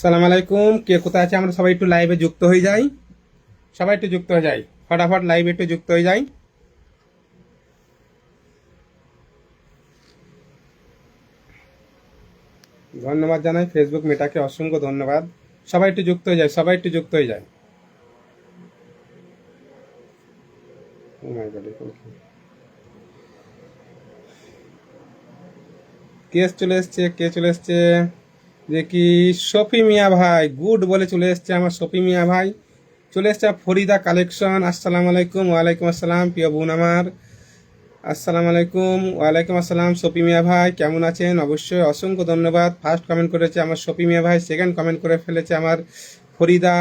সালাম আলাইকুম। কে কোথায় আছে? আমরা সবাই একটু লাইভে যুক্ত হয়ে যাই। সবাই একটু যুক্ত হয়ে যাই। ফটাফট লাইভে একটু যুক্ত হয়ে যাই। ধন্যবাদ জানাই ফেসবুক মেটাকে অসংখ্য ধন্যবাদ। সবাই একটু যুক্ত হয়ে যায় সবাই একটু যুক্ত হয়ে যায়? কেস চলে এসছে? কে চলে এসছে? দেখি শফি মিয়া ভাই, গুড বলে চলে এসছে আমার শফি মিয়া ভাই। চলে এসছে ফরিদা কালেকশন আসসালামু আলাইকুম, ওয়ালাইকুম আসসালাম, প্রিয় বোন আমার। আসসালামু আলাইকুম, ওয়ালাইকুম আসসালাম, শফি মিয়া ভাই। কেমন আছেন? অবশ্যই অসংখ্য ধন্যবাদ। ফার্স্ট কমেন্ট করেছে আমার শফি মিয়া ভাই সেকেন্ড কমেন্ট করে ফেলেছে আমার ফরিদা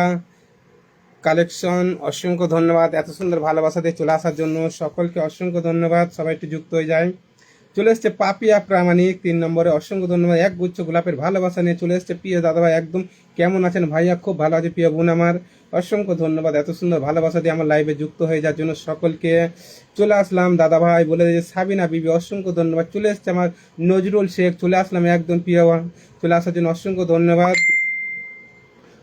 কালেকশন অসংখ্য ধন্যবাদ। এত সুন্দর ভালোবাসা দিয়ে চলে আসার জন্য সকলকে অসংখ্য ধন্যবাদ। সবাই একটু যুক্ত হয়ে যায়। চলে এসছে পাপিয়া প্রামাণিক, তিন নম্বরে অসংখ্য ধন্যবাদ, এক গুচ্ছ গোলাপের ভালোবাসা নিয়ে চলে এসছে। প্রিয় দাদাভাই, একদম কেমন আছেন? ভাইয়া খুব ভালো আছে, প্রিয় বোন আমার। অসংখ্য ধন্যবাদ, এত সুন্দর ভালোবাসা দিয়ে আমার লাইভে যুক্ত হয়ে যাওয়ার জন্য সকলকে। চলে আসলাম দাদা ভাই বলে যে সাবিনা বিবি, অসংখ্য ধন্যবাদ। চলে এসছে আমার নজরুল শেখ, চলে আসলাম একদম প্রিয় চলে আসার জন্য অসংখ্য ধন্যবাদ।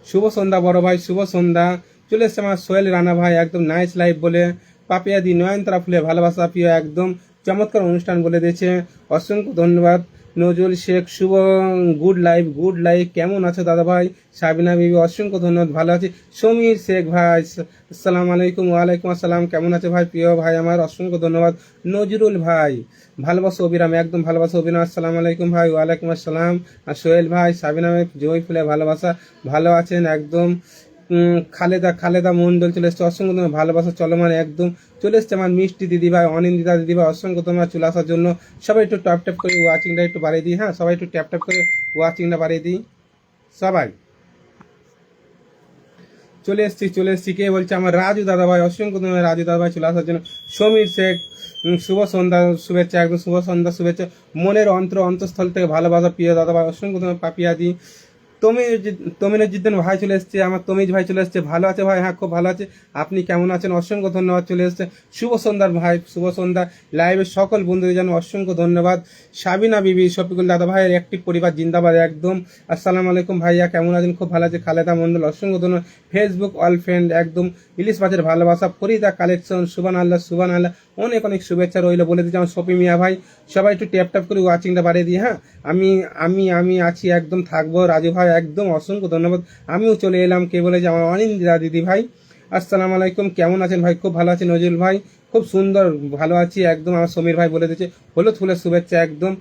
শুভ সন্ধ্যা বড় ভাই, শুভ সন্ধ্যা। চলে এসছে আমার সোহেল রানা ভাই, একদম নাইস লাইভ বলে। পাপিয়া দি নয়নতারা ফুলে ভালোবাসা, প্রিয়, একদম চমৎকার অনুষ্ঠান বলে দিয়েছে। অসংখ্য ধন্যবাদ। Nazrul Sheikh, Shubho good life good life কেমন আছো দাদা ভাই সাবিনা বিবি, অসংখ্য ধন্যবাদ। ভালো আছি। সমীর শেখ, ভাই আসসালামু আলাইকুম, ওয়ালাইকুম আসসালাম। কেমন আছে ভাই? প্রিয় ভাই আমার, অসংখ্য ধন্যবাদ। নজরুল ভাই, ভালোবাসা অবিরাম একদম ভালোবাসা অবিরাম আসসালামু আলাইকুম ভাই, ওয়ালাইকুম আসসালাম। আর সোহেল ভাই, সাবিনা জয় ফুলে ভালোবাসা। ভালো আছেন, একদম। খালেদা খালেদা মন্ডল চলে এসছে। অসংখ্য তোমার ভালোবাসা, চলমান একদম। চলে এসছে আমার মিষ্টি দিদি ভাই অনিন্দিতা দিদি ভাই অসংখ্য তোমার চলে আসার জন্য। সবাই একটু ট্যাপ ট্যাপ করে ওয়াচিংটা একটু বাড়িয়ে দিই হ্যাঁ? সবাই একটু ট্যাপ ট্যাপ করে ওয়াচিংটা বাড়িয়ে দিই। সবাই। চলে এসছি চলে এসছি। কে বলছে? আমার রাজু দাদা ভাই অসংখ্য তোমার রাজু দাদা ভাই চলে আসার জন্য। সমীর শেখ শুভ সন্ধ্যা, শুভেচ্ছা, একদম শুভ সন্ধ্যা, শুভেচ্ছা। মনের অন্তর, অন্তঃস্থল থেকে ভালোবাসা, প্রিয় দাদা ভাই অসংখ্য পাপিয়া দি তুমি তমিনুজ্জিদ্দিন ভাই চলে এসছে, আমার তমিজ ভাই চলে এসছে। ভালো আছে ভাই? হ্যাঁ খুব ভালো আছে। আপনি কেমন আছেন? অসংখ্য ধন্যবাদ চলে এসছে। শুভ সন্ধ্যার ভাই, শুভ সন্ধ্যা। লাইভের সকল বন্ধুদের জানো অসংখ্য ধন্যবাদ। সাবিনা বিবি, শফিকুল দাদা ভাইয়ের একটি পরিবার, জিন্দাবাদ একদম। আসসালামু আলাইকুম ভাইয়া, কেমন আছেন? খুব ভালো আছে। খালেদা মন্ডল অসংখ্য ধন্যবাদ। ফেসবুক অল ফ্রেন্ড একদম। ইলিশ মাছের ভালোবাসা ফরিদা কালেকশন সুবান আল্লাহ সুবান আল্লাহ। অনেক অনেক শুভেচ্ছা রইল, বলে দিচ্ছি আমার শপি মিয়া ভাই। সবাই একটু ট্যাপ ট্যাপ করে ওয়াচিংটা বাড়িয়ে দিই হ্যাঁ? আমি আমি আমি আছি, একদম থাকব। রাজু ভাই, একদম অসংখ্য ধন্যবাদ। আমিও চলে এলাম, কে বলে যে আমার অনিন্দিরা দিদি ভাই। আসসালামু আলাইকুম, কেমন আছেন ভাই? খুব ভালো আছেন নজরুল ভাই। খুব সুন্দর, ভালো আছি, একদম আমার সমীর ভাই বলে দিচ্ছে হলুদ ফুলের শুভেচ্ছা, একদম।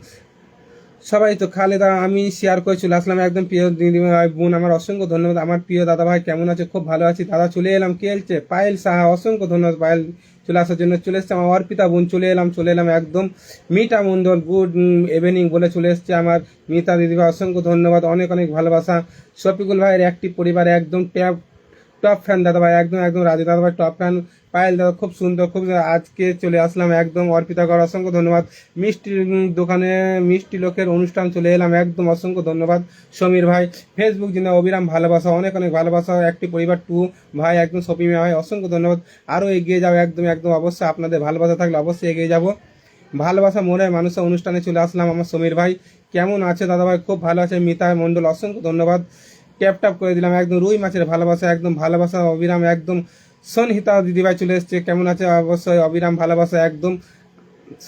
সবাই তো খালেদা, আমি শেয়ার করে চলে আসলাম। একদম প্রিয় দিদি ভাই, বোন, আমার অসংখ্য ধন্যবাদ। আমার প্রিয় দাদা ভাই, কেমন আছে? খুব ভালো আছি। দাদা, চলে এলাম কে এলছে? পায়েল সাহা, অসংখ্য ধন্যবাদ পায়েল চলে আসার জন্য। চলে এসছে আমার অর্পিতা বোন, চলে এলাম চলে এলাম একদম মিতা মন্ডল, গুড ইভিনিং বলে চলে এসছে আমার মিতা দিদি ভাই, অসংখ্য ধন্যবাদ, অনেক অনেক ভালোবাসা। শফিকুল ভাইয়ের একটি পরিবার, একদম ট্যাব টপ ফ্যান দাদা ভাই, একদম একদম রাজু। দাদা ভাই টপ ফ্যান পায়েল দাদা, খুব সুন্দর, খুব আজকে চলে আসলাম একদম অর্পিতা কর অসংখ্য ধন্যবাদ। মিষ্টি দোকানে মিষ্টি লোকের অনুষ্ঠান চলে এলাম, একদম অসংখ্য ধন্যবাদ। সমীর ভাই ফেসবুক যিনি অবিরাম ভালোবাসা, অনেক অনেক ভালোবাসা, একটি পরিবার টু ভাই, একদম শপিং ভাই, অসংখ্য ধন্যবাদ। আরও এগিয়ে যাও একদম একদম অবশ্যই আপনাদের ভালোবাসা থাকলে অবশ্যই এগিয়ে যাব। ভালোবাসা মনে মানুষের অনুষ্ঠানে চলে আসলাম আমার সমীর ভাই। কেমন আছে দাদা ভাই? খুব ভালো আছে। মিতা মণ্ডল, অসংখ্য ধন্যবাদ। ট্যাপ ট্যাপ করে দিলাম, একদম রুই মাছের ভালোবাসা, একদম ভালোবাসা, অবিরাম, একদম সনহিতা দিদিভাই চলে এসছে। কেমন আছে? অবশ্যই অবিরাম ভালোবাসা একদম।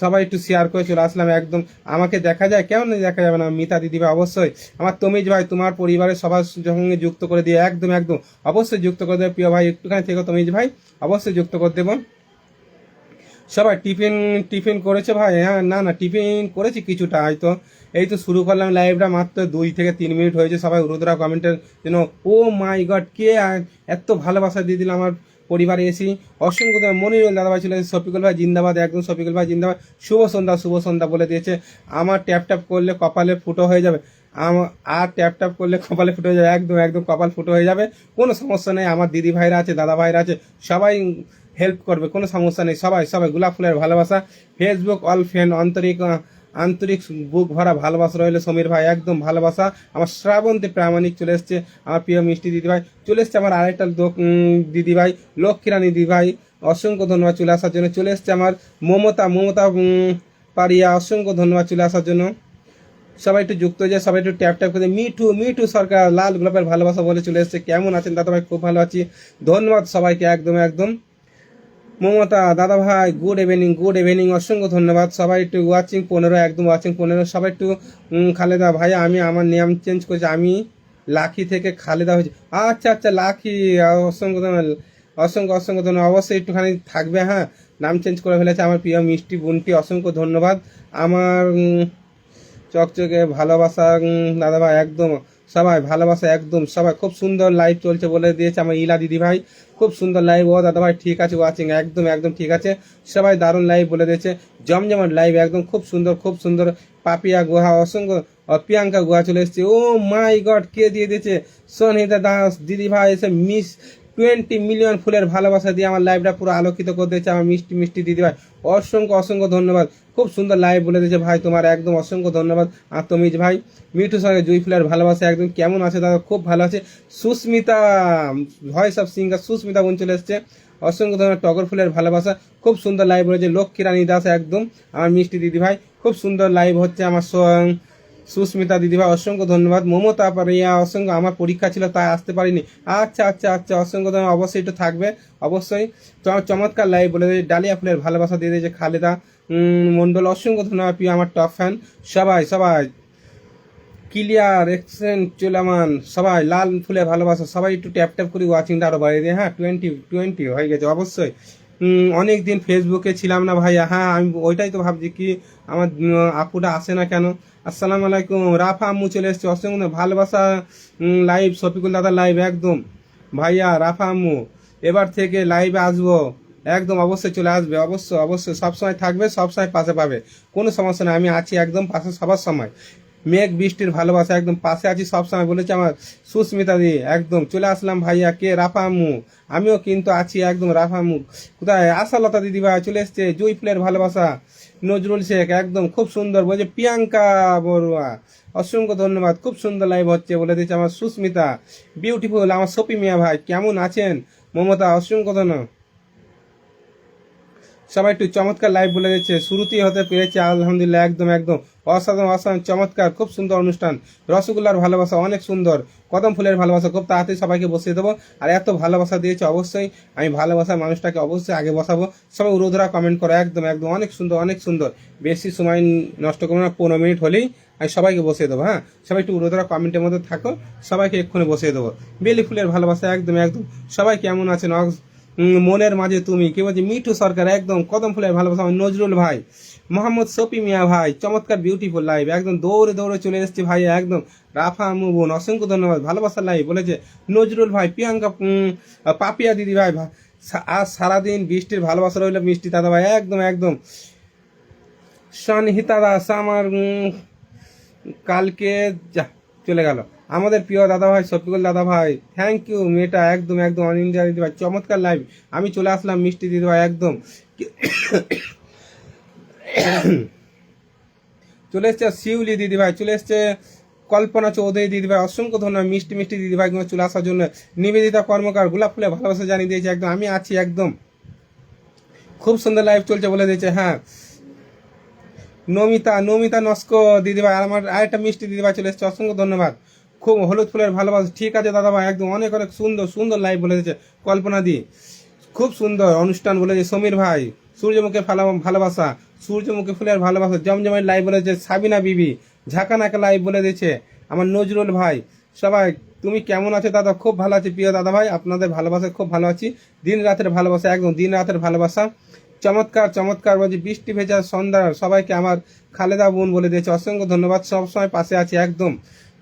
সবাই একটু শেয়ার করে চলে আসলাম একদম। আমাকে দেখা যায়? কেমন দেখা যাবে না? মিতা দিদিভাই, অবশ্যই। আমার তমিজ ভাই, তোমার পরিবারের সবার সঙ্গে যুক্ত করে দিয়ে একদম একদম। অবশ্যই যুক্ত করে দেবে। প্রিয় ভাই, একটুখানি থেকে তমিজ ভাই। অবশ্যই যুক্ত করে দেবো। সবাই টিফিন টিফিন করেছে ভাই? হ্যাঁ না না, টিফিন করেছি কিছুটা হয়তো। এই তো শুরু করলাম লাইভটা মাত্র দুই থেকে তিন মিনিট হয়েছে। সবাই রুদ্রা কমেন্টের জন্য ও মাই গড কে এত ভালোবাসা দিয়ে দিল আমার পরিবারে এসি অসংখ্য। মনিরুল দাদাভাই ছিল শফিকুল ভাই জিন্দাবাদ, একদম শফিকুল ভাই জিন্দাবাদ। শুভ সন্ধ্যা শুভ সন্ধ্যা বলে দিয়েছে। আমার ট্যাপ ট্যাপ করলে কপালে ফুটো হয়ে যাবে। আর ট্যাপ ট্যাপ করলে কপালে ফুটো হয়ে যাবে। একদম একদম কপাল ফুটো হয়ে যাবে। কোনো সমস্যা নেই, আমার দিদি ভাইরা আছে, দাদা ভাইরা আছে, সবাই হেল্প করবে, কোনো সমস্যা নেই। সবাই সবাই, গোলাপ ফুলের ভালোবাসা। ফেসবুক অল ফ্রেন্ড আন্তরিক আন্তরিক বুক ভরা ভালোবাসা রইলে সমীর ভাই, একদম ভালোবাসা। আমার শ্রাবন্তী প্রামাণিক চলে এসছে, আমার প্রিয় মিষ্টি দিদি ভাই চলে এসছে আমার আরেকটা লোক দিদি ভাই লক্ষ্মীরানী দিদি ভাই অসংখ্য ধন্যবাদ চলে আসার জন্য। চলে এসছে আমার মমতা মমতা পারিয়া, অসংখ্য ধন্যবাদ চলে আসার জন্য। সবাই একটু যুক্ত হয়ে যায় সবাই একটু ট্যাপ ট্যাপ করে মিঠু মিঠু সরকার, লাল গোলাপের ভালোবাসা বলে চলে এসেছে। কেমন আছেন দাদা ভাই? খুব ভালো আছি। ধন্যবাদ সবাইকে, একদম একদম। মমতা দাদা ভাই গুড ইভিনিং গুড ইভিনিং অসংখ্য ধন্যবাদ। সবাই একটু ওয়াচিং পনেরো, একদম ওয়াচিং পনেরো। সবাই একটু খালেদা, ভাই, আমি, আমার নিয়ম চেঞ্জ করেছি। আমি লাখি থেকে খালেদা হয়েছি। আচ্ছা আচ্ছা লাখি অসংখ্য ধন্যবাদ। অসংখ্য অসংখ্য ধন্যবাদ। অবশ্যই একটুখানি থাকবে হ্যাঁ? নাম চেঞ্জ করে ফেলেছে আমার প্রিয় মিষ্টি বোনটি অসংখ্য ধন্যবাদ। আমার চকচকে ভালোবাসা দাদা ভাই একদম সবাই ভালোবাসা একদম, সবাই খুব সুন্দর লাইভ চলছে বলে দিয়েছে আমার ইলা দিদি ভাই খুব সুন্দর লাইভ ও দাদা ভাই ঠিক আছে ওয়াচিং একদম একদম ঠিক আছে। সবাই দারুণ লাইভ বলে দিয়েছে। জমজমাট লাইভ একদম খুব সুন্দর খুব সুন্দর। পাপিয়া গুহা, অসংখ্য প্রিয়াঙ্কা গুহা চলে এসছে। ও মাই গড কে দিয়ে দিয়েছে? সোনিতা দাস দিদি ভাই এসে মিস টোয়েন্টি মিলিয়ন ফুলের ভালোবাসা দিয়ে আমার লাইভটা পুরো আলোকিত করে দিয়েছে আমার মিষ্টি মিষ্টি দিদি ভাই। অসংখ্য অসংখ্য ধন্যবাদ। খুব সুন্দর লাইভ বলে দিয়েছে ভাই তোমার, একদম অসংখ্য ধন্যবাদ। আর তমিজ ভাই মিঠু সঙ্গে জুই ফুলের ভালোবাসা একদম কেমন আছে দাদা? খুব ভালো আছে। Susmita voice of singer Susmita বোন চলে এসছে। অসংখ্য ধন্যবাদ, টগর ফুলের ভালোবাসা। খুব সুন্দর লাইভ বলেছে লক্ষ্মী রানী দাস একদম। আমার মিষ্টি দিদি ভাই, খুব সুন্দর লাইভ হচ্ছে আমার সুস্মিতা দিদিভাই অসংখ্য ধন্যবাদ। মমতা পারিয়া অসংখ্য, আমার পরীক্ষা ছিল, তাই আসতে পারিনি। আচ্ছা আচ্ছা আচ্ছা অসংখ্য ধন্যবাদ। অবশ্যই একটু থাকবে, অবশ্যই। চমৎকার লাইভ বলে ডালিয়া ফুলের ভালোবাসা দিয়ে দিয়েছে খালেদা। মন্ডল অসংখ্য ধন্যবাদ, প্রিয় আমার টপ ফ্যান সবাই সবাই। ক্লিয়ার এক্সেন্ট চুলামান, সবাই, লাল ফুলে ভালোবাসা, সবাই একটু ট্যাপ ট্যাপ করে ওয়াচিংটা আরও বাড়িয়ে দিয়ে। হ্যাঁ টোয়েন্টি টোয়েন্টি হয়ে গেছে, অবশ্যই। অনেক দিন ফেসবুকে ছিলাম না ভাইয়া। হ্যাঁ আমি ওইটাই তো ভাবছি কি, আমার আপুটা আসে না কেন? আসসালামু আলাইকুম। রাফা আম্মু চলে এসছে অসংখ্য ভালোবাসা লাইভ শফিকুল দাদা লাইভ একদম। ভাইয়া, রাফা আম্মু, এবার থেকে লাইভে আসব। একদম অবশ্যই চলে আসবে, অবশ্যই অবশ্যই। সবসময় থাকবে সবসময় পাশে পাবে। কোনো সমস্যা নেই, আমি আছি একদম পাশে সবার সময়। মেঘ, বৃষ্টির ভালোবাসা, একদম পাশে আছি সবসময় বলেছে আমার সুস্মিতা দি। একদম, চলে আসলাম ভাইয়া, কে? রাফা আম্মু। আমিও কিন্তু আছি একদম, রাফা আম্মু। কোথায়? আশালতা দিদি ভাই চলে এসছে, জুই ফুলের ভালোবাসা। নজরুল শেখ, একদম খুব সুন্দর বলছে, প্রিয়াঙ্কা বড়ুয়া, অসংখ্য ধন্যবাদ, খুব সুন্দর লাইভ হচ্ছে, বলে দিচ্ছে আমার সুস্মিতা। বিউটিফুল আমার সপি মিয়া ভাই, কেমন আছেন? মমতা, অসংখ্য ধন্যবাদ। সবাই একটু চমৎকার লাইভ বলে দিচ্ছে। শুরুতেই হতে পেরেছে, আলহামদুলিল্লাহ, একদম একদম। অসাধারণ অসাধারণ, চমৎকার, খুব সুন্দর অনুষ্ঠান। রসগোল্লার ভালোবাসা অনেক সুন্দর। কদম ফুলের ভালোবাসা খুব তাড়াতাড়ি সবাইকে বসিয়ে দেবো। আর এত ভালোবাসা দিয়েছে অবশ্যই, আমি ভালোবাসার মানুষটাকে অবশ্যই আগে বসাবো। সবাই উরোধরা কমেন্ট করো, একদম একদম, অনেক সুন্দর অনেক সুন্দর। বেশি সময় নষ্ট করব না, পনেরো মিনিট হলেই আমি সবাইকে বসিয়ে দেবো হ্যাঁ? সবাই একটু উরোধরা কমেন্টের মধ্যে থাকো, সবাইকে এক্ষুনি বসিয়ে দেবো। বেলি ফুলের ভালোবাসা, একদম একদম। সবাই কেমন আছেন? মনের মাঝে তুমি। কি বলছি? মিঠু সরকার, একদম কদম ফুলের ভালোবাসা। আমার নজরুল ভাই, মোহাম্মদ শফি মিয়া ভাই, চমৎকার বিউটিফুল লাইভ একদম দৌড়ে দৌড়ে চলে এসেছে ভাই, একদম। রাফা আমু বোন অসংখ্য ধন্যবাদ। ভালোবাসার লাইভ বলেছে নজরুল ভাই, প্রিয়াঙ্কা পাপিয়া দিদি ভাই আজ সারাদিন বৃষ্টির ভালোবাসা রইল মিষ্টি দাদা ভাই, একদম একদম। সনহিতা দাস, আমার কালকে যা, চলে গেল। আমাদের প্রিয় দাদা ভাই শফিকুল দাদা ভাই থ্যাংক ইউ মেয়েটা একদম একদম অল ইন্ডিয়া দিদি ভাই, চমৎকার লাইভ আমি চলে আসলাম মিষ্টি দিদি ভাই, একদম। চলে এসছে শিউলি দিদি ভাই, চলে এসছে কল্পনা চৌধুরী দিদি ভাই, অসংখ্য ধন্যবাদ মিষ্টি মিষ্টি দিদি ভাই চলে আসার জন্য। নিবেদিতা কর্মকার, গোলাপ ফুলে ভালোবাসা জানিয়ে দিয়েছে, একদম, আমি আছি, একদম। খুব সুন্দর লাইভ চলছে বলে দিয়েছে হ্যাঁ। নমিতা নমিতা নস্কো দিদিভাই আমার আরেকটা মিষ্টি দিদিভাই চলে এসেছে, অসংখ্য ধন্যবাদ। খুব হলুদ ফুলের ভালোবাসা। ঠিক আছে দাদা ভাই একদম অনেক অনেক সুন্দর সুন্দর লাইভ বলে দিয়েছে কল্পনা দি। খুব সুন্দর অনুষ্ঠান বলেছে সমীর ভাই। সূর্যমুখী ভালো- ভালোবাসা, সূর্যমুখী ফুলের ভালোবাসা জমজমের লাইভ বলেছে সাবিনা বিবি, ঝাঁকানাকা লাইভ বলে দিয়েছে আমার নজরুল ভাই। সবাই, তুমি কেমন আছো দাদা? খুব ভালো আছি, প্রিয় দাদা ভাই আপনাদের ভালোবাসা, খুব ভালো আছি। দিন রাতের ভালোবাসা, একদম দিন রাতের ভালোবাসা। চমৎকার চমৎকার বলছি, বৃষ্টি ভেজা সন্ধ্যা, সবাইকে আমার খালেদা বোন বলে দিয়েছে। অসংখ্য ধন্যবাদ, সবসময় পাশে আছি, একদম।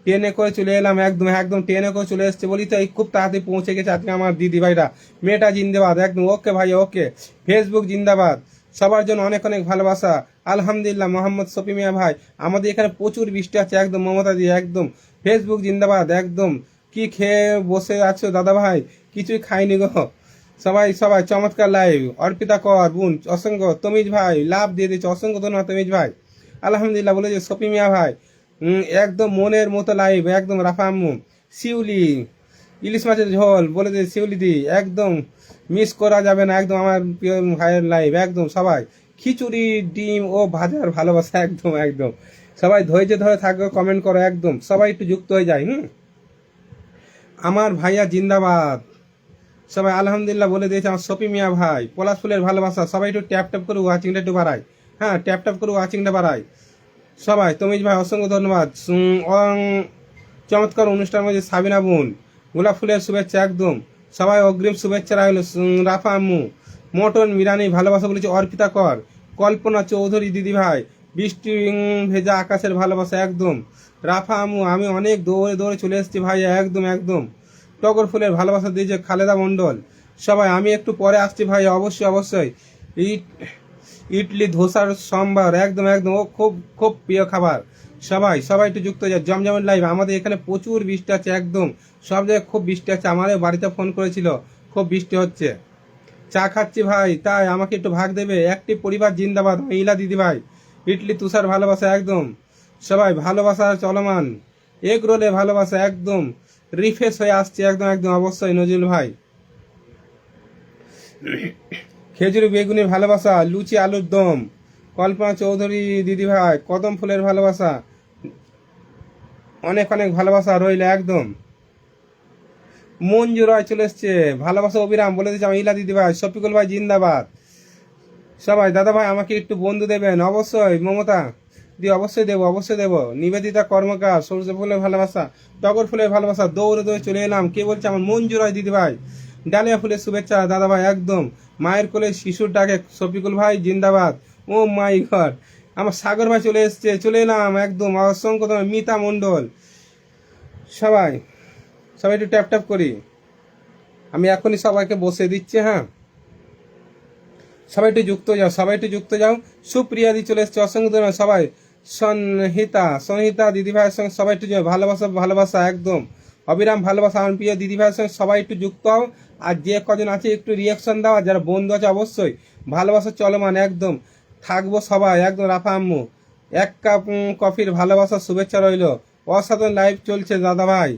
ট্রেনে করে চলে এলাম, একদম একদম ট্রেনে করে চলে এসছে বলি তো এই খুব তাড়াতাড়ি পৌঁছে গেছে আজকে আমার দিদি ভাইরা। মেয়েটা জিন্দাবাদ, একদম, ওকে ভাই, ওকে। ফেসবুক জিন্দাবাদ, সবার জন্য অনেক অনেক ভালোবাসা। আলহামদুলিল্লাহ, মোহাম্মদ শফি মিয়া ভাই, আমাদের এখানে প্রচুর বৃষ্টি আছে, একদম, মমতা দিয়ে একদম। ফেসবুক জিন্দাবাদ, একদম। কি খেয়ে বসে আছো দাদা ভাই? কিছুই খাইনি গো। সবাই সবাই, চমৎকার লাইভ অর্পিতা কর, বোন, অসংখ্য। তমিজ ভাই, লাভ দিয়ে দিচ্ছে অসংখ্য ধন্যবাদ তমিজ ভাই। আলহামদুলিল্লাহ বলেছে শফি মিয়া ভাই একদম মনের মতো লাইভ একদম রাফা আম্মু। শিউলি, ইলিশ মাছের ঝোল, বলে দিয়েছে শিউলি দি, একদম মিস করা যাবে না, একদম আমার প্রিয় ভাইয়ের লাইভ একদম সবাই। খিচুড়ি, ডিম ও ভাজার ভালোবাসা, একদম একদম। সবাই ধৈর্য ধরে থাকবে কমেন্ট করো, একদম। সবাই একটু যুক্ত হয়ে যায়, হুম? আমার ভাইয়া জিন্দাবাদ। সবাই আলহামদুলিল্লাহ বলে দিয়েছে, আমার সপি মিয়া ভাই, পলাশ ফুলের ভালোবাসা। সবাই একটু ট্যাপ ট্যাপ করে ওয়াচিংটা একটু বাড়ায়। হ্যাঁ ট্যাপ ট্যাপ করে ওয়াচিংটা বাড়ায়। সবাই, তমিজ ভাই, অসংখ্য ধন্যবাদ। চমৎকার অনুষ্ঠান মধ্যে সাবিনা বোন। গোলাপ ফুলের শুভেচ্ছা একদম। সবাই অগ্রিম শুভেচ্ছা রাখল। রাফা আম্মু, মটন মিরানি ভালোবাসা বলেছে অর্পিতা কর, কল্পনা চৌধুরী দিদি ভাই, বৃষ্টি ভেজা আকাশের ভালোবাসা একদম। রাফা আম্মু, আমি অনেক দৌড়ে দৌড়ে চলে এসেছি ভাই, একদম একদম। টগর ফুলের ভালোবাসা দিয়েছে খালেদা মণ্ডল। সবাই, আমি একটু পরে আসছি ভাই, অবশ্যই অবশ্যই। ইট ইডলি, ধোসার সম্ভার, একদম একদম। ও খুব খুব প্রিয় খাবার। সবাই সবাই একটু যুক্ত যায় জমজমের লাইভ আমাদের এখানে প্রচুর বৃষ্টি আছে, একদম। সব জায়গায় খুব বৃষ্টি আছে। আমাদের বাড়িতে ফোন করেছিল, খুব বৃষ্টি হচ্ছে। চা খাচ্ছি ভাই, তাই আমাকে একটু ভাগ দেবে। একটি পরিবার জিন্দাবাদ, মহিলা দিদি ভাই ইডলি, তুষার ভালোবাসা, একদম। সবাই, ভালোবাসা চলমান। এগ রোলে ভালোবাসা, একদম। রিফ্রেশ হয়ে আসছে, একদম একদম। অবশ্যই নজরুল ভাই। খেজুরি বেগুনি ভালোবাসা, লুচি আলুর দম। কল্পনা চৌধুরী দিদি ভাই, কদম ফুলের ভালোবাসা। অনেক অনেক ভালোবাসা রইল একদম। মঞ্জু রয় চলে এসছে। ভালোবাসা অবিরাম, বলে দিচ্ছে আমি ইলা দিদি ভাই, শফিকুল ভাই জিন্দাবাদ। সবাই, দাদা ভাই, আমাকে একটু বন্ধু দেবেন, অবশ্যই, মমতা দি, অবশ্যই দেবো অবশ্যই দেবো। নিবেদিতা কর্মকার, সরষে ফুলের ভালোবাসা, টগর ফুলের ভালোবাসা, দৌড়ে দৌড়ে চলে এলাম। কে বলছে? আমার মঞ্জু রয় দিদি ভাই। ডালিয়া ফুলের শুভেচ্ছা দাদা ভাই একদম। মায়ের কোলে শিশুর ডাকে শফিকুল ভাই, জিন্দাবাদ। ও মাই ঘর আমার সাগর ভাই চলে এসছে, চলে এলাম, একদম। অসংখ্য ধন্যবাদ। মিতা মণ্ডল। সবাই সবাই একটু ট্যাপ ট্যাপ করি। আমি এখনই সবাইকে বসে দিচ্ছি হ্যাঁ? সবাই একটু যুক্ত যাও, সবাই একটু যুক্ত যাও। সুপ্রিয়া দি চলে এসছে, অসংখ্য ধন্যবাদ। সবাই, সনহিতা সনহিতা দিদি ভাইয়ের সঙ্গে সবাই একটু। ভালোবাসা ভালোবাসা, একদম। অবিরাম ভালোবাসা আমার প্রিয় দিদি ভাইয়ের সবাই একটু যুক্ত হও। আর যে কজন আছে একটু রিয়াকশন দাও, আর যারা বন্ধু আছে অবশ্যই ভালোবাসা চলমান একদম। থাকব সবাই, একদম রাফা আম্মু। এক কাপ কফির ভালোবাসা শুভেচ্ছা রইল। অসাধারণ লাইভ চলছে দাদা ভাই।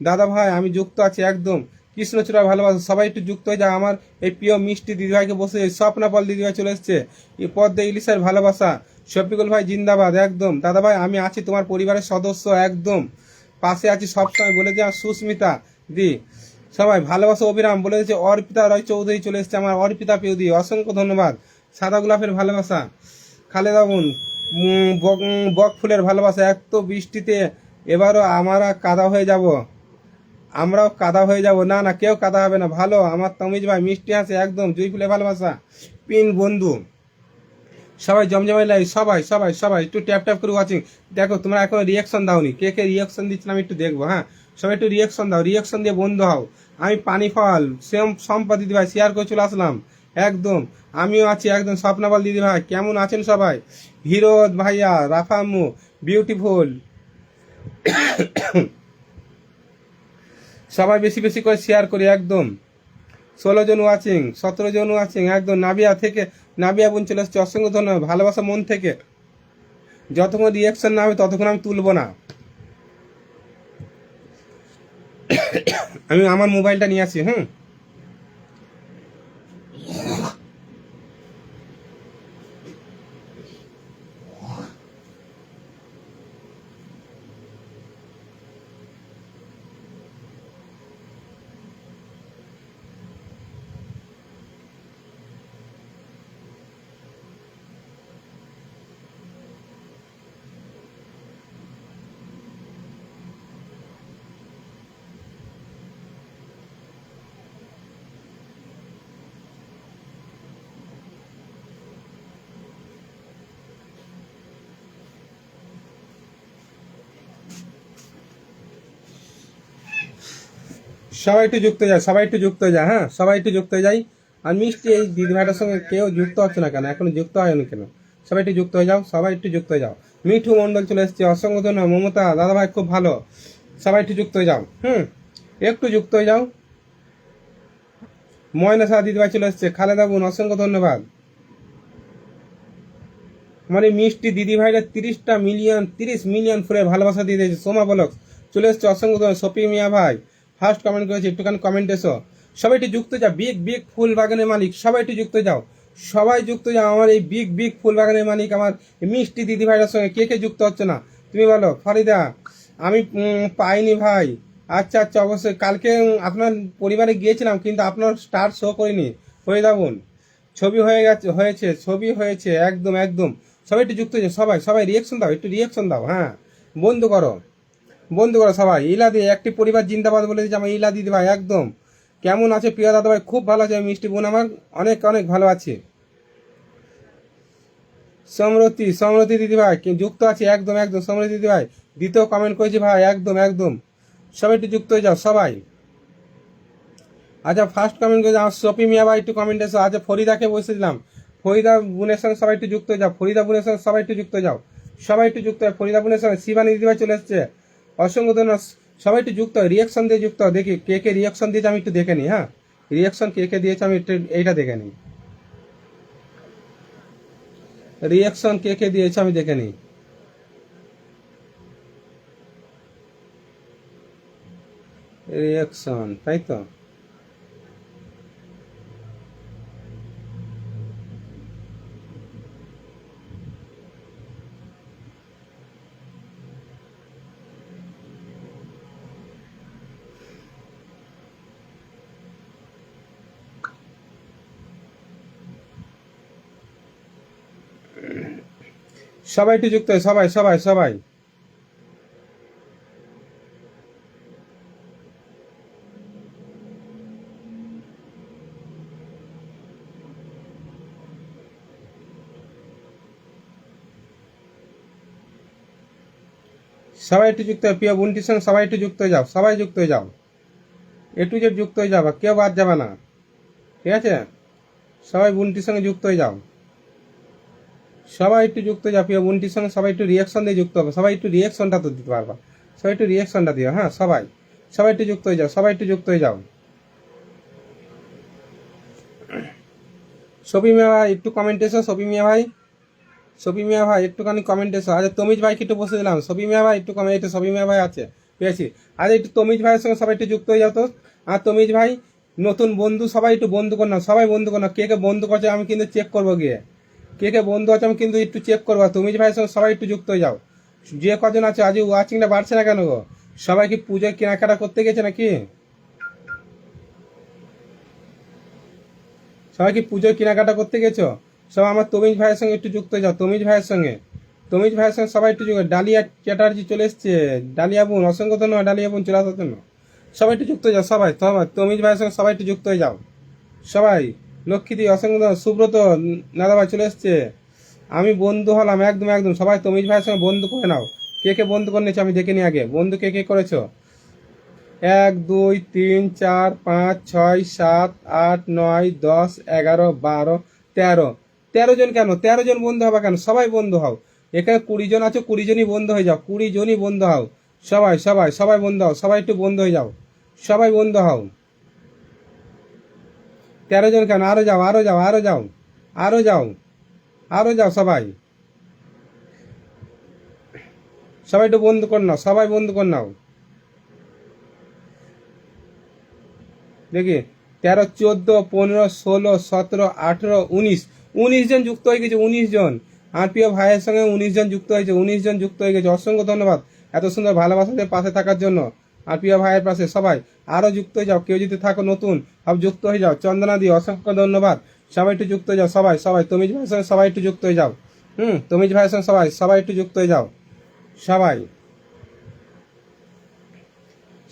দাদা ভাই, আমি যুক্ত আছি একদম। কৃষ্ণচূড়া ভালোবাসা, সবাই একটু যুক্ত হয়ে যায় আমার এই প্রিয় মিষ্টি দিদিভাইকে বসে স্বপ্নাপল দিদিভাই চলে এসছে। এই পদ্মা ইলিশের ভালোবাসা। শফিকুল ভাই জিন্দাবাদ, একদম। দাদা ভাই, আমি আছি তোমার পরিবারের সদস্য, একদম। পাশে আছি সবসময় বলে দিয়ে সুস্মিতা দি, সবাই ভালোবাসা অবিরাম। বলে দিচ্ছে অর্পিতা রয় চৌধুরী চলে এসছে আমার অর্পিতা পেউদি অসংখ্য ধন্যবাদ। সাদা গোলাপের ভালোবাসা, খালেদা বোন বক ফুলের ভালোবাসা, এক তো বৃষ্টিতে এবারও আমরা কাদা হয়ে যাব। আমরাও কাদা হয়ে যাব। না না, কেউ কাদা হবে না। ভালো, আমার তমিজ ভাই মিষ্টি আছে একদম জুই ফুলের ভালোবাসা। পিন বন্ধু সবাই জমজমাই লাই, সবাই সবাই সবাই, একটু ট্যাপ ট্যাপ করে ওয়াচিং দেখো, তোমরা এখনও রিয়াকশন দাওনি। কে কে রিয়াকশন দিচ্ছেন আমি একটু দেখব হ্যাঁ? সবাই একটু রিয়াকশন দাও রিয়াকশন দিয়ে বন্ধ হও। আমি পানি ফল, সেম সম্পা দিদি ভাই শেয়ার করে চলে আসলাম। একদম, আমিও আছি, একদম স্বপ্নাবল দিদি ভাই, কেমন আছেন সবাই? হিরো ভাইয়া রাফামু বিউটিফুল সবাই বেশি বেশি করে শেয়ার করি, একদম। ষোলো জন ওয়াচিং সতেরো জন ওয়াচিং একদম, নাবিয়া থেকে নাবিয়া বোন চলে এসছে অসংখ্য ধন্যবাদ, ভালোবাসা মন থেকে। যতক্ষণ রিয়াকশন না হবে, ততক্ষণ আমি তুলব না। আমি আমার মোবাইলটা নিয়ে আসি, হুম? সবাই একটু যুক্ত যায় সবাই একটু যুক্ত হয়ে যায় হ্যাঁ? সবাই একটু যুক্ত যাই। আর মিষ্টি এই দিদিভাইটার সঙ্গে কেউ যুক্ত হচ্ছে না কেন? এখনও যুক্ত হয়নি কেন? সবাই একটু যুক্ত হয়ে যাও, সবাই একটু যুক্ত হয়ে যাও। মিঠু মণ্ডল চলে এসছে অসংখ্য ধন্যবাদ মমতা, দাদাভাই খুব ভালো। সবাই একটু যুক্ত হয়ে যাও, হুম? একটু যুক্ত হয়ে যাও। ময়না শাহ দিদিভাই চলে এসছে, খালেদা বোন, অসংখ্য ধন্যবাদ। মানে মিষ্টি দিদি ভাইরা তিরিশটা মিলিয়ন, তিরিশ মিলিয়ন ফুলের ভালোবাসা দিয়ে দিয়েছে। সোমা বলক, চলে এসছে অসংখ্য ধন্যবাদ শফি মিয়া ভাই। ফার্স্ট কমেন্ট করেছে একটুখানি কমেন্ট এসো। সবাই একটু যুক্ত যাও বিগ বিগ ফুল বাগানের মালিক, সবাই একটু যুক্ত যাও। সবাই যুক্ত যাও, আমার এই বিগ বিগ ফুল বাগানের মালিক, আমার মিষ্টি দিদি ভাইটার সঙ্গে কে কে যুক্ত হচ্ছে না? তুমি বলো, ফরিদা, আমি পাইনি ভাই। আচ্ছা আচ্ছা অবশ্যই। কালকে আপনার পরিবারে গিয়েছিলাম, কিন্তু আপনার স্টার শো করিনি। ফরিদা বোন, ছবি হয়ে গেছে, হয়েছে, ছবি হয়েছে, একদম একদম। সবাই একটু যুক্ত হয়েছে, সবাই সবাই রিয়েকশন দাও, একটু রিয়েকশন দাও হ্যাঁ। বন্ধু করো। বন্ধু করো সবাই। ইলাদি, একটি পরিবার জিন্দাবাদ বলে দিচ্ছে আমার ইলা দিদি ভাই, একদম। কেমন আছে প্রিয় দাদা ভাই? খুব ভালো আছে মিষ্টি বোন আমার। অনেক অনেক ভালো আছে। সমরতি সমরতি দিদি ভাই যুক্ত আছে? একদম একদম। সমরতি দিদি ভাই, দ্বিতীয় কমেন্ট করেছি ভাই, একদম একদম। সবাই একটু যুক্ত হয়ে যাও, সবাই। আচ্ছা ফার্স্ট কমেন্ট করেছে আমার সপি মিয়া ভাই, একটু কমেন্ট এসো। আচ্ছা ফরিদাকে বসে দিলাম। ফরিদা বোনের সঙ্গে সবাই একটু যুক্ত হয়ে যাও। ফরিদা বোনের সঙ্গে সবাই একটু যুক্ত হয়ে যাও। সবাই একটু যুক্ত হয় ফরিদা বোনের সঙ্গে শিবানী দিদি ভাই চলে এসছে। অসংখ্য ধন্যবাদ সবাই একটু যুক্ত হয় রিয়াকশন দিয়ে যুক্ত দেখি কে কে রিয়াকশন দিয়েছে আমি একটু দেখে নিই হ্যাঁ? রিয়াকশন কে কে দিয়েছে আমি এইটা দেখে নিই। রিয়াকশন কে কে দিয়েছে আমি দেখে নিই। রিয়াকশন তাই তো? সবাই একটু যুক্ত সবাই সবাই সবাই। সবাই একটু যুক্ত হয় প্রিয় বোনটির সঙ্গে সবাই একটু যুক্ত হয়ে যাও, সবাই যুক্ত হয়ে যাও। একটু যে যুক্ত হয়ে যাবা, কেউ বাদ যাবে না। ঠিক আছে? সবাই বোনটির সঙ্গে যুক্ত হয়ে যাও। সবাই একটু যুক্ত যাও বোনটির সঙ্গে সবাই একটু রিয়াকশন দিয়ে যুক্ত হবে। সবাই একটু রিয়াকশনটা তো দিতে পারবা। সবাই একটু রিয়াকশনটা দিও হ্যাঁ সবাই। সবাই একটু যুক্ত হয়ে যাও, সবাই একটু যুক্ত হয়ে যাও। সবি মিয়া ভাই, একটু কমেন্ট এসো সবি মিয়া ভাই। সবি মিয়া ভাই, একটুখানি কমেন্ট এসো। আচ্ছা তমিজ ভাইকে একটু বসে দিলাম। সবি মিয়া ভাই, একটু কমেন্ট একটু মিয়া ভাই আছে, পেয়েছি। আচ্ছা একটু তমিজ ভাইয়ের সঙ্গে সবাই একটু যুক্ত হয়ে যাও তো। আর তমিজ ভাই, নতুন বন্ধু, সবাই একটু বন্ধু কর সবাই বন্ধু কর কে কে বন্ধু করছে আমি কিন্তু চেক করব গিয়ে। কে কে বন্ধু আছে আমি কিন্তু একটু চেক করব। তমিজ ভাইয়ের সঙ্গে সবাই একটু যুক্ত হয়ে যাও। যে কজন আছে, আজ ওয়াচিংটা বাড়ছে না কেন গো? সবাই কি পুজোয় কেনাকাটা করতে গেছে নাকি? সবাই কি পুজোয় কেনাকাটা করতে গেছো? সব আমার তমিজ ভাইয়ের সঙ্গে একটু যুক্ত হয়ে যাও, তমিজ ভাইয়ের সঙ্গে। তমিজ ভাইয়ের সঙ্গে সবাই একটু যুক্ত ডালিয়া চ্যাটার্জি চলে এসছে। ডালিয়া বোন, অসংখ্য ধন্যবাদ, ডালিয়া বোন চলে আসার জন্য। সবাই একটু যুক্ত হয়ে যাও, সবাই সবাই, তমিজ ভাইয়ের সঙ্গে সবাই একটু যুক্ত হয়ে যাও। সবাই। লক্ষ্মীদি অসংখ্য সুব্রত দাদা ভাই চলে এসছে। আমি বন্ধু হলাম, একদম একদম। সবাই তমিজ ভাইয়ের সঙ্গে বন্ধু করে নাও। কে কে বন্ধু করে নিয়েছো আমি দেখে নিই আগে। বন্ধু কে কে করেছ? এক, দুই, তিন, চার, পাঁচ, ছয়, সাত, আট, নয়, দশ, এগারো, বারো, তেরো। তেরো জন কেন? তেরো জন বন্ধু হবে কেন? সবাই বন্ধু হও। এখানে কুড়ি জন আছে, কুড়ি জনই বন্ধু হয়ে যাও। কুড়ি জনই বন্ধু হও। সবাই সবাই সবাই বন্ধু হও। সবাই একটু বন্ধু হয়ে যাও। সবাই বন্ধু হও। তেরো জন কেন? আরও যাও আরও যাও আরও যাও আরও যাও আরও যাও সবাই। সবাই একটু বন্ধু কর নাও, সবাই বন্ধু কর নাও। দেখি, তেরো, চোদ্দ, পনেরো, ষোলো, সতেরো, আঠেরো, উনিশ। উনিশ জন যুক্ত হয়ে গেছে, উনিশ জন। আর প্রিয় ভাইয়ের সঙ্গে উনিশ জন যুক্ত হয়েছে, উনিশ জন যুক্ত হয়ে গেছে। অসংখ্য ধন্যবাদ এত সুন্দর ভালোবাসাদের পাশে থাকার জন্য। আর প্রিয় ভাইয়ের পাশে সবাই আরও যুক্ত হয়ে যাও। কেউ যদি থাকো নতুন, সব যুক্ত হয়ে যাও। চন্দনা দি, অসংখ্য ধন্যবাদ। সবাই একটু যুক্ত হয়ে যাও, সবাই সবাই। তমিজ ভাইয়ের সঙ্গে সবাই একটু যুক্ত হয়ে যাও। হুম, তমিজ ভাইয়ের সঙ্গে সবাই সবাই একটু যুক্ত হয়ে যাও। সবাই।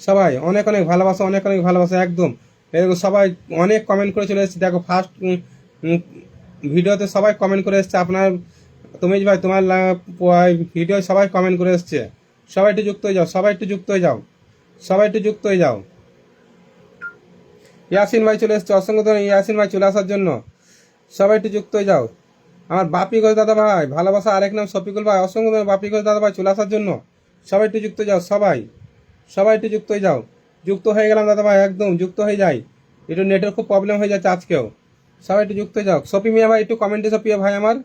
সবাই, অনেক অনেক ভালোবাসা, অনেক অনেক ভালোবাসা, একদম। এরকম সবাই অনেক কমেন্ট করে চলে এসেছে। দেখো ফার্স্ট ভিডিওতে সবাই কমেন্ট করে এসছে। আপনার তুমি ভাই, তোমার ভিডিও সবাই কমেন্ট করে এসছে। সবাই একটু যুক্ত হয়ে যাও, সবাই একটু যুক্ত হয়ে যাও। সবাই একটু যুক্ত হয়ে যাও। ইয়াসিন ভাই চলে এসছে, অসংখ্য ধন্যবাদ। ইয়াসিন ভাই চলে আসার জন্য। সবাই একটু যুক্ত হয়ে যাও। আমার বাপি ঘোষ দাদা ভাই, ভালোবাসা আরেক নাম শফিকুল ভাই, অসংখ্য ধন্যবাদ। বাপি ঘোষ দাদা ভাই চলে আসার জন্য। সবাই একটু যুক্ত যাও, সবাই। সবাই একটু যুক্ত হয়ে যাও। যুক্ত হয়ে গেলাম দাদা ভাই, একদম যুক্ত হয়ে যাই। একটু নেটের খুব প্রবলেম হয়ে যাচ্ছে আজকেও। সবাই একটু যুক্ত হয়ে যাও। সপি মিয়া ভাই, একটু কমেন্ট এসো প্রিয় ভাই আমার।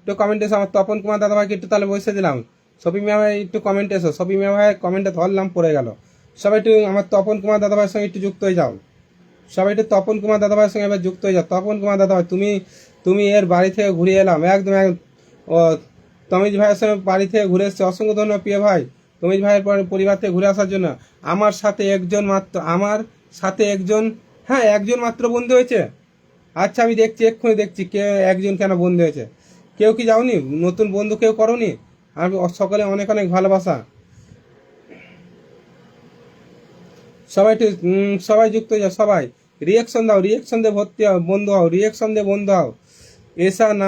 একটু কমেন্ট এসো, আমার তপন কুমার দাদা ভাইকে একটু তাহলে বসে দিলাম। সপি মিয়া ভাই, একটু কমেন্ট এসো। সপি মিয়া ভাই কমেন্টে ধরলাম, পড়ে গেল। সবাই একটু আমার তপন কুমার দাদা ভাইয়ের সঙ্গে একটু যুক্ত হয়ে যাও। সবাই একটু তপন কুমার দাদাভাইয়ের সঙ্গে এবার যুক্ত হয়ে যাও। তপন কুমার দাদাভাই, তুমি তুমি এর বাড়ি থেকে ঘুরে এলাম। একদম এক ও, তমিজ ভাইয়ের সঙ্গে বাড়ি থেকে ঘুরে এসছে। অসংখ্য ধন্যবাদ প্রিয় ভাই। তমিজ ভাইয়ের পর- পরিবার থেকে ঘুরে আসার জন্য। আমার সাথে একজন মাত্র, আমার সাথে একজন হ্যাঁ একজন মাত্র বন্ধু হয়েছে। আচ্ছা আমি দেখছি, এক্ষুনি দেখছি কে, একজন কেন বন্ধু হয়েছে। কেউ কি যাওনি? নতুন বন্ধু কেউ করনি? আমি সকলে অনেক অনেক ভালোবাসা। সবাই সবাই যুক্ত হয়ে যাও, সবাই। রিয়াকশন দাও রিয়াকশন দিয়ে ভর্তি হও, বন্ধু হও রিয়াকশন দিয়ে বন্ধু হও। এসা না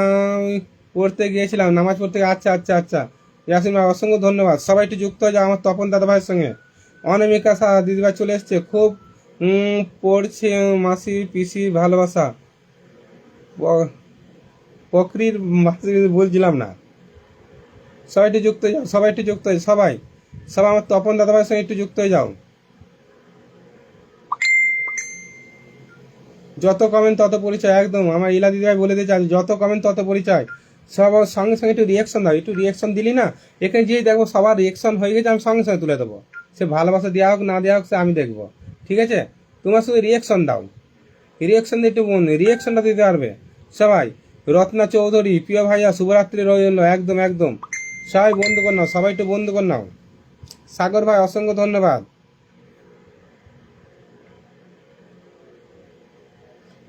পড়তে গিয়েছিলাম, নামাজ পড়তে আচ্ছা আচ্ছা আচ্ছা। ইয়াসিন ভাই, অসংখ্য ধন্যবাদ। সবাই একটু যুক্ত হয়ে আমার তপন দাদা ভাইয়ের সঙ্গে। অনামিকা সা, দিদিভাই চলে এসছে। খুব পড়ছে মাসি, পিসি, ভালোবাসা। প- প্রকৃতির মাসি বলছিলাম না। সবাই একটু যুক্ত হয়ে যাও, সবাই একটু যুক্ত হয়ে সবাই। সবাই, আমার তপন দাদা ভাইয়ের সঙ্গে একটু যুক্ত হয়ে যাও। যত কমেন্ট তত পরিচয়, একদম। আমার ইলা দিদিভাই বলে দিয়েছে, আজ যত কমেন্ট তত পরিচয়। সব সঙ্গে সঙ্গে একটু রিয়াকশন দাও, একটু রিয়াকশন দিলি না, এখানে যেই দেখব সবার রিয়াকশন হয়ে গেছে, আমি সঙ্গে সঙ্গে তুলে দেবো। সে ভালোবাসা দেওয়া হোক, না দেওয়া হোক, সে আমি দেখব। ঠিক আছে? তোমার শুধু রিয়াকশন দাও। রিয়াকশন দিয়ে একটু রিয়াকশনটা দিতে পারবে? সবাই, রত্না চৌধুরী, প্রিয় ভাইয়া, শুভরাত্রি রইল, একদম একদম। সবাই বন্ধু কর নাও, সবাই একটু বন্ধু কর নাও। সাগর ভাই, অসংখ্য ধন্যবাদ।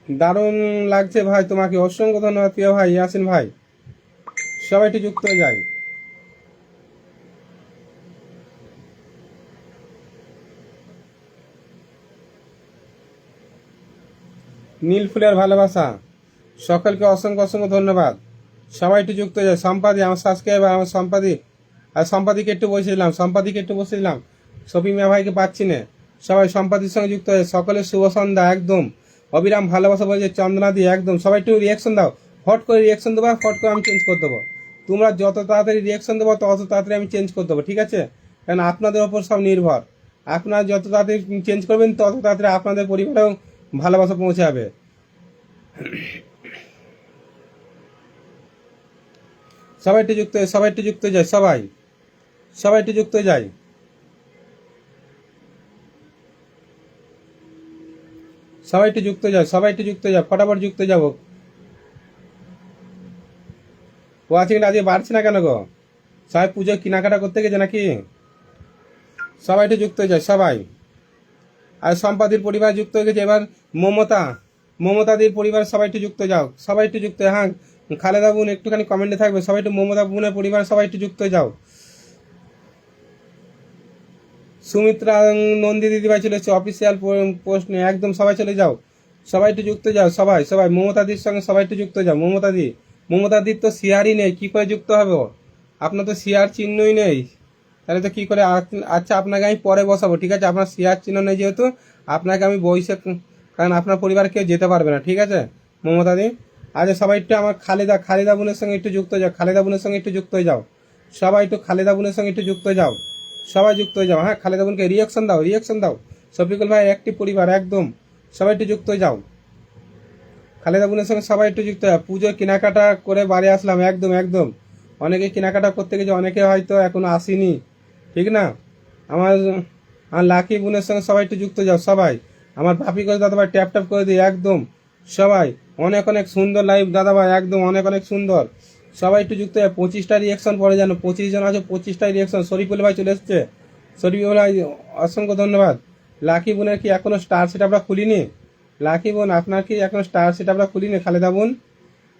দারুণ লাগছে ভাই, তোমাকে অসংখ্য ধন্যবাদ প্রিয় ভাই, ইয়াসিন ভাই। সবাই একটু যুক্ত হয়ে যায় নীল ফুলের ভালোবাসা, সকলকে অসংখ্য অসংখ্য ধন্যবাদ। সবাই একটু যুক্ত হয়ে যায় সম্পাদি, আমার সাবস্ক্রাইবার আমার সম্পাদি। আর সম্পাদিকে একটু বসেছিলাম সম্পাদিকে একটু বসেছিলাম শফি মিয়া ভাইকে পাচ্ছি না। সবাই সম্পাদির সঙ্গে যুক্ত হয়ে সকলের শুভ সন্ধ্যা, একদম। অবিরাম ভালোবাসা বলছে চন্দনা দিয়ে একদম সবাই একটু রিয়াকশন দাও। ফট করে রিয়াকশন দেবো ফট করে আমি চেঞ্জ করে দেবো। তোমরা যত তাড়াতাড়ি রিয়াকশন দেবো, তত তাড়াতাড়ি আমি চেঞ্জ করে দেবো, ঠিক আছে? কারণ আপনাদের ওপর সব নির্ভর। আপনারা যত তাড়াতাড়ি চেঞ্জ করবেন, তত তাড়াতাড়ি আপনাদের পরিবারেও ভালোবাসা পৌঁছে যাবে। সবাই একটু যুক্ত সবাই একটু যুক্ত যায়, সবাই। সবাই একটু যুক্ত যায়। সবাই একটু যুক্ত যাও, সবাই একটু যুক্ত যাও, ফটাফট যুক্ত যাব ওয়াচিংটা আজকে বাড়ছে না কেন গো? সবাই পুজো কেনাকাটা করতে গেছে নাকি? সবাই একটু যুক্ত হয়ে যায় সবাই। আর সম্পাদির পরিবার যুক্ত হয়ে গেছে, এবার মমতা। মমতাদির পরিবার সবাই একটু যুক্ত যাও, সবাই একটু যুক্ত হ্যাঁ খালেদা বোন একটুখানি কমেন্টে থাকবে, সবাই একটু মমতা বোনের পরিবার সবাই একটু যুক্ত যাও। সুমিত্রা নন্দী দিদিভাই চলে এসছে অফিসিয়াল পোস্ট নিয়ে। একদম সবাই চলে যাও। সবাই একটু যুক্ত যাও, সবাই সবাই। মমতাদির সঙ্গে সবাই একটু যুক্ত যাও। মমতাদি মমতাদির তো সিআরই নেই, কী করে যুক্ত হবে? আপনার তো সিআর চিহ্নই নেই। তাহলে তো কী করে আচ্ছা আপনাকে আমি পরে বসাবো, ঠিক আছে? আপনার সিআর চিহ্ন নেই যেহেতু, আপনাকে আমি বইসে, কারণ আপনার পরিবার কেউ যেতে পারবে না, ঠিক আছে? মমতাদি আচ্ছা সবাই একটু আমার খালেদা খালেদা বোনের সঙ্গে একটু যুক্ত যাও, খালেদা বোনের সঙ্গে একটু যুক্ত যাও। সবাই একটু খালেদা বোনের সঙ্গে একটু যুক্ত যাও। সবাই যুক্ত হয়ে যাও। হ্যাঁ খালেদা বোনকে রিয়াকশন দাও রিয়াকশন দাও। শফিকুল ভাই, একটি পরিবার, একদম। সবাই একটু যুক্ত হয়ে যাও। খালেদা বোনের সঙ্গে সবাই একটু যুক্ত হয় পুজো কেনাকাটা করে বাড়ি আসলাম, একদম একদম। অনেকে কেনাকাটা করতে গেছে অনেকে হয়তো এখনও আসেনি। ঠিক না? আমার আমার লাকি বোনের সঙ্গে সবাই একটু যুক্ত যাও, সবাই। আমার ভাপি করে দাদাভাই ট্যাপ ট্যাপ করে দিই, একদম। সবাই, অনেক অনেক সুন্দর লাইভ দাদাভাই একদম, অনেক অনেক সুন্দর। সবাই একটু যুক্ত হয়, পঁচিশটা রিয়াকশন পরে জানো, পঁচিশ জন আছে, পঁচিশটা রিয়াকশন শরীফুল ভাই চলে এসছে। শরীফুল ভাই, অসংখ্য ধন্যবাদ। লাকি বোনের কি এখনও স্টার সেট আমরা খুলিনি? লাকি বোন, আপনার কি এখনও স্টার সেট আমরা খুলিনি, খালেদা বোন?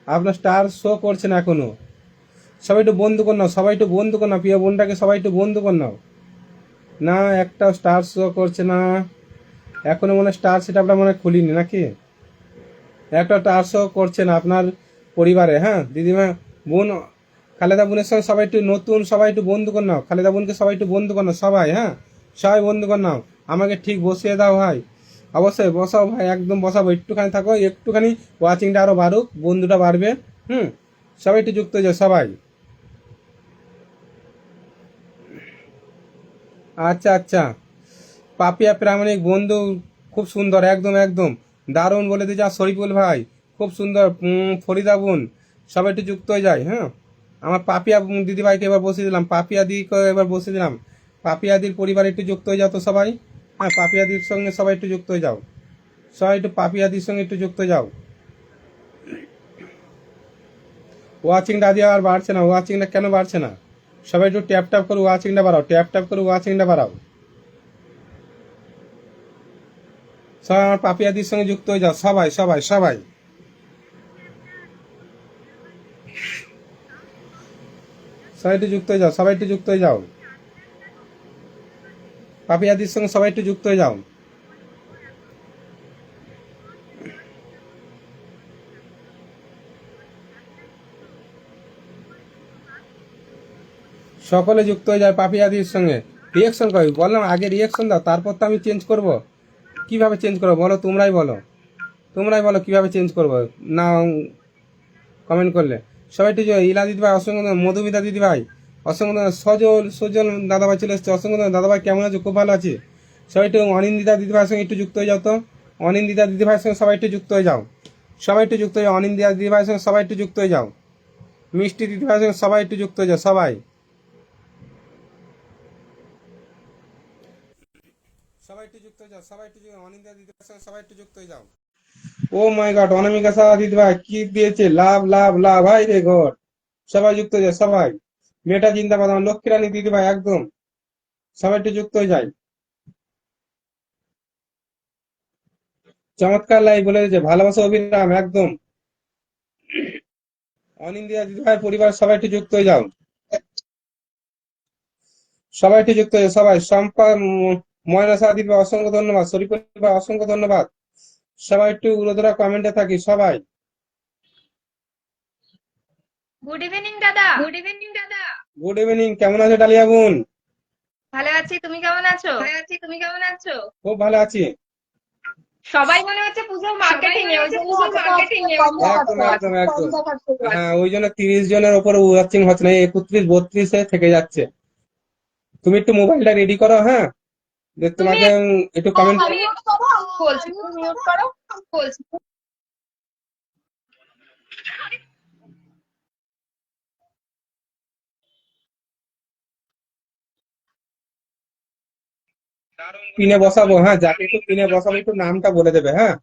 আপনার স্টার শো করছে না এখনও। সবাই একটু বন্ধু কর নাও, সবাই একটু বন্ধু কর নাও, প্রিয় বোনটাকে সবাই একটু বন্ধু কর নাও। না, একটা স্টার শো করছে না। এখনও মনে স্টার সেট আমরা মনে খুলিনি, নাকি? একটা স্টার শো করছে না আপনার পরিবারে হ্যাঁ? দিদিমা বোন, খালেদা বোনের সঙ্গে সবাই একটু নতুন, সবাই একটু বন্ধু কর নাও। খালেদা বোনকে সবাই একটু বন্ধু কর নাও, সবাই হ্যাঁ? সবাই বন্ধু কর নাও। আমাকে ঠিক বসিয়ে দাও ভাই। অবশ্যই বসাও ভাই, একদম বসাবো। একটুখানি থাকো, একটুখানি ওয়াচিংটা আরও বাড়ুক, বন্ধুটা বাড়বে, হুম? সবাই একটু যুক্ত হয়ে যাও, সবাই। আচ্ছা আচ্ছা। পাপিয়া প্রামাণিক বন্ধু, খুব সুন্দর, একদম একদম। দারুণ বলে দিয়েছে আর শরীফুল ভাই, খুব সুন্দর। ফরিদা বোন সবাই একটু যুক্ত হয়ে যায় হ্যাঁ? আমার পাপিয়া দিদি ভাইকে এবার বসিয়ে দিলাম পাপিয়া দিকে এবার বসিয়ে দিলাম। পাপিয়া পাপিয়াদির পরিবার একটু যুক্ত হয়ে যাও তো সবাই হ্যাঁ? পাপিয়াদির সঙ্গে সবাই একটু যুক্ত হয়ে যাও। সবাই একটু পাপিয়া পাপিয়াদির সঙ্গে একটু যুক্ত যাও। ওয়াচিংটা আজ আর বাড়ছে না, ওয়াচিংটা কেন বাড়ছে না? সবাই একটু ট্যাপ ট্যাপ করে ওয়াচিংটা বাড়াও, ট্যাপ ট্যাপ করে ওয়াচিংটা বাড়াও। সবাই আমার পাপিয়াদির সঙ্গে যুক্ত হয়ে যাও, সবাই সবাই সবাই। সবাই একটু যুক্ত হয়ে যাও সবাই একটু যুক্ত হয়ে যাও। পাপিয়াদির সঙ্গে সবাই একটু যুক্ত হয়ে যাও। সকলে যুক্ত হয়ে যায় পাপিয়াদির সঙ্গে। রিয়াকশন করি। বললাম, আগে রিয়াকশন দাও, তারপর তো আমি চেঞ্জ করব। কীভাবে চেঞ্জ করব? বলো, তোমরাই বলো। তোমরাই বলো, কীভাবে চেঞ্জ করব? না কমেন্ট করলে। সবাই যে ইলা দিদি ভাই অসংখ্য মধুমিতা দিদি ভাই অসংখ্য সজল সজল দাদাভাই চলে এসছে অসংখ্য দাদাভাই কেমন আছো? খুব ভালো আছে। সবাই একটু অনিন্দিতা দিদি ভাইয়ের সঙ্গে একটু যুক্ত হয়ে যাও তো। অনিন্দিতা দিদি ভাইয়ের সঙ্গে সবাই একটু যুক্ত হয়ে যাও। সবাই একটু যুক্ত হয়ে যাও, অনিন্দিতা দিদি ভাইয়ের সঙ্গে সবাই একটু যুক্ত হয়ে যাও। মিষ্টি দিদি ভাইয়ের সঙ্গে সবাই একটু যুক্ত হয়ে যাও, সবাই। সবাই একটু যুক্ত হয়ে যাও, সবাই একটু অনিন্দিতা দিদি ভাইয়ের সঙ্গে সবাই একটু যুক্ত হয়ে যাও। ও মাই গড, অনামিকা সাহা দিদি ভাই, কি দিয়েছে? লাভ লাভ লাভ ভাই রে গড। সবাই যুক্ত হয়ে যায়, সবাই। মেয়েটা জিন্দাবাদ আমার লক্ষ্মী রানী দিদি ভাই, একদম। সবাই একটু যুক্ত হয়ে যায়। চমৎকার লাই বলে দিয়েছে, ভালোবাসা, অভিরাম, একদম। অনিন্দিয়া দিদি ভাই, পরিবার, সবাই একটু যুক্ত হয়ে যাও। সবাই একটু যুক্ত হয়ে সবাই। সম্পা ময়না সাহা দিদি ভাই, অসংখ্য ধন্যবাদ। শরীফুল ভাই, অসংখ্য ধন্যবাদ। সবাই একটু উড়োধরা কমেন্টে থাকি সবাই। গুড ইভিনিং দাদা। গুড ইভিনিং দাদা। গুড ইভিনিং কেমন আছো ডালিয়া বোন? ভালো আছি তুমি কেমন আছো? ভালো আছি তুমি কেমন আছো? খুব ভালো আছি। সবাই মনে হচ্ছে পুজোর মার্কেটিং এ ওই জন্য মার্কেটিং এ। একদম একদম একদম। হ্যাঁ ওই জন্য তিরিশ জনের ওপর ওয়াচিং হচ্ছে না একত্রিশ বত্রিশে থেকে যাচ্ছে। তুমি একটু মোবাইলটা রেডি করো হ্যাঁ? যে তোমাকে একটু কমেন্ট বলছি মিউট করো। বলছি পিনে বসাবো হ্যাঁ যাকে একটু পিনে বসাবো একটু নামটা বলে দেবে হ্যাঁ?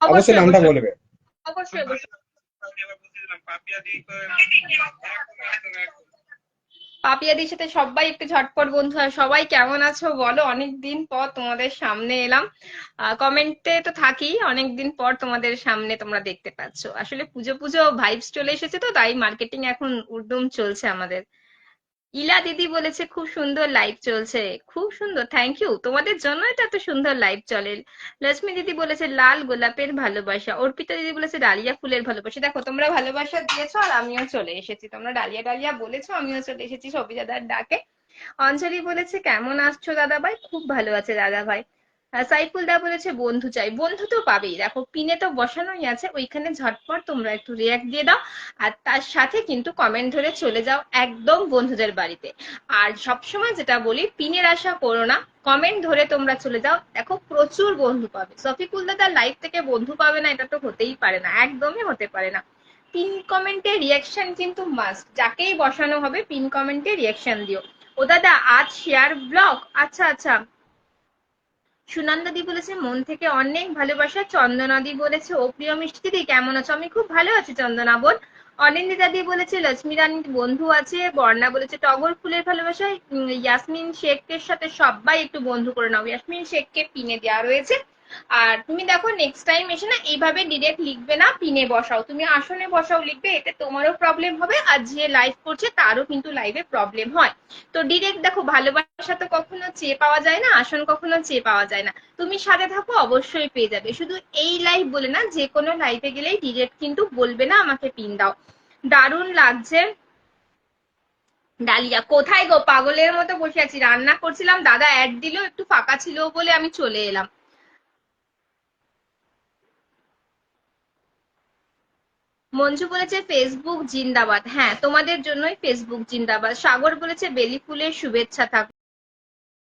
অবশ্যই নামটা বলবে অবশ্যই অবশ্যই। পাপিয়াদির সাথে সবাই একটু ঝটপট, বন্ধু হয় সবাই কেমন আছো বলো? অনেকদিন পর তোমাদের সামনে এলাম। কমেন্টে তো থাকি, অনেকদিন পর তোমাদের সামনে তোমরা দেখতে পাচ্ছ। আসলে পুজো পুজো ভাইবস চলে এসেছে তো, তাই মার্কেটিং এখন উদ্যম চলছে আমাদের। ইলা দিদি বলেছে, খুব সুন্দর লাইভ চলছে। খুব সুন্দর থ্যাংক ইউ তোমাদের জন্য এটা তো সুন্দর লাইভ চলে। লক্ষ্মী দিদি বলেছে, লাল গোলাপের ভালোবাসা। অর্পিতা দিদি বলেছে, ডালিয়া ফুলের ভালোবাসা। দেখো, তোমরা ভালোবাসা দিয়েছ আর আমিও চলে এসেছি। তোমরা ডালিয়া ডালিয়া বলেছ, আমিও চলে এসেছি সবিতা দার ডাকে। অঞ্জলি বলেছে, কেমন আসছো দাদা ভাই খুব ভালো আছে দাদা ভাই সাইফুল দা বলেছে, বন্ধু চাই, বন্ধু তো পাবেই। দেখো, পিনে তো বসানোই আছে, ওইখানে ঝটপট তোমরা একটু রিয়াক্ট দিয়ে দাও। আর তার সাথে কিন্তু কমেন্ট ধরে চলে যাও একদম বন্ধুদের বাড়িতে। আর সবসময় যেটা বলি, পিনের আশা করো না কমেন্ট ধরে তোমরা চলে যাও। দেখো, প্রচুর বন্ধু পাবে। সফিকুল দাদা লাইফ থেকে বন্ধু পাবে না, এটা তো হতেই পারে না, একদমই হতে পারে না। পিন কমেন্টে রিয়াকশন কিন্তু মাস্ট যাকেই বসানো হবে, পিন কমেন্টে রিয়াকশন দিও। ও দাদা, আজ শেয়ার ব্লগ আচ্ছা আচ্ছা। সুনন্দাদি বলেছে মন থেকে অনেক ভালোবাসা চন্দনাদি বলেছে। ও প্রিয় মিষ্টি দি কেমন আছো? আমি খুব ভালো আছি, চন্দনা বোন। অনিন্দিতা দি বলেছে লক্ষ্মী রানীর বন্ধু আছে। বর্ণা বলেছে, টগর ফুলের ভালোবাসা ইয়াসমিন শেখের সাথে সবাই একটু বন্ধু করে নাও। ইয়াসমিন শেখকে পিনে দেওয়া রয়েছে। আর তুমি দেখো নেক্সট টাইম এসে না এইভাবে ডিরেক্ট লিখবে না পিনে বসাও। তুমি আসনে বসাও, লিখবে, এতে তোমারও প্রবলেম হবে আর যে লাইভ করছে তারও কিন্তু লাইভে প্রবলেম হয়। তো ডিরেক্ট দেখো, ভালোবাসা তো কখনো চেয়ে পাওয়া যায় না, আসন কখনো চেয়ে পাওয়া যায় না। তুমি সাথে থাকো, অবশ্যই পেয়ে যাবে। শুধু এই লাইভ বলে না, যে কোনো লাইভে গেলেই ডিরেক্ট কিন্তু বলবে না, আমাকে পিন দাও। দারুণ লাগছে। ডালিয়া, কোথায় গো? পাগলের মতো বসে আছি। রান্না করছিলাম, দাদা অ্যাড দিল, একটু ফাঁকা ছিল বলে আমি চলে এলাম। মঞ্জু বলেছে ফেসবুক জিন্দাবাদ। হ্যাঁ তোমাদের জন্যই ফেসবুক জিন্দাবাদ। সাগর বলেছে বেলি ফুলের শুভেচ্ছা থাক